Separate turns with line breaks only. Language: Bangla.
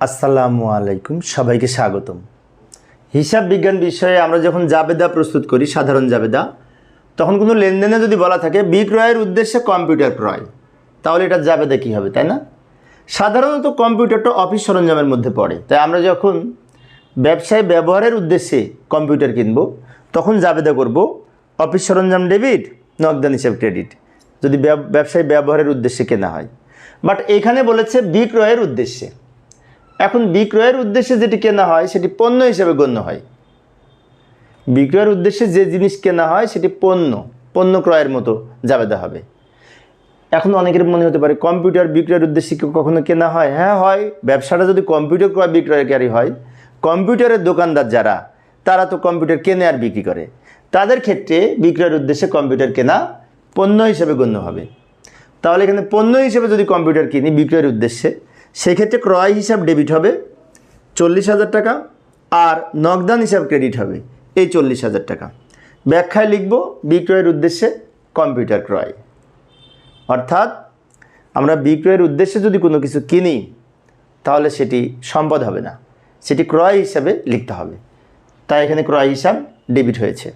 আসসালামু আলাইকুম, সবাইকে স্বাগতম। হিসাব বিজ্ঞান বিষয়ে আমরা যখন জাবেদা প্রস্তুত করি, সাধারণ জাবেদা, তখন কোনো লেনদেনে যদি বলা থাকে বিক্রয়ের উদ্দেশ্যে কম্পিউটার ক্রয়, তাহলে এটা জাবেদা কী হবে, তাই না? সাধারণত কম্পিউটারটা অফিস সরঞ্জামের মধ্যে পড়ে। তাই আমরা যখন ব্যবসায় ব্যবহারের উদ্দেশ্যে কম্পিউটার কিনব, তখন জাবেদা করব অফিস সরঞ্জাম ডেবিট নগদান হিসাব ক্রেডিট, যদি ব্যব- ব্যবসায় ব্যবহারের উদ্দেশ্যে কেনা হয়। বাট এখানে বলেছে বিক্রয়ের উদ্দেশ্যে। এখন বিক্রয়ের উদ্দেশ্যে যেটি কেনা হয়, সেটি পণ্য হিসেবে গণ্য হয়। বিক্রয়ের উদ্দেশ্যে যে জিনিস কেনা হয়, সেটি পণ্য পণ্য ক্রয়ের মতো জাবেদা হবে। এখন অনেকের মনে হতে পারে, কম্পিউটার বিক্রয়ের উদ্দেশ্যে কখনো কেনা হয়? হ্যাঁ হয়। ব্যবসাটা যদি কম্পিউটার ক্রয় বিক্রয়কারী হয়, কম্পিউটারের দোকানদার যারা, তারা তো কম্পিউটার কেনে আর বিক্রি করে। তাদের ক্ষেত্রে বিক্রয়ের উদ্দেশ্যে কম্পিউটার কেনা পণ্য হিসেবে গণ্য হবে। তাহলে এখানে পণ্য হিসেবে যদি কম্পিউটার কিনি, বিক্রয়ের উদ্দেশ্যে সেক্ষেত্রে ক্রয় হিসাব ডেবিট হবে চল্লিশ হাজার টাকা আর নগদান হিসাব ক্রেডিট হবে এই চল্লিশ হাজার টাকা। ব্যাখ্যায় লিখব বিক্রয়ের উদ্দেশ্যে কম্পিউটার ক্রয়। অর্থাৎ আমরা বিক্রয়ের উদ্দেশ্যে যদি কোনো কিছু কিনি, তাহলে সেটি সম্পদ হবে না। সেটি ক্রয় হিসাবে লিখতে হবে। তাই এখানে ক্রয় হিসাব ডেবিট হয়েছে।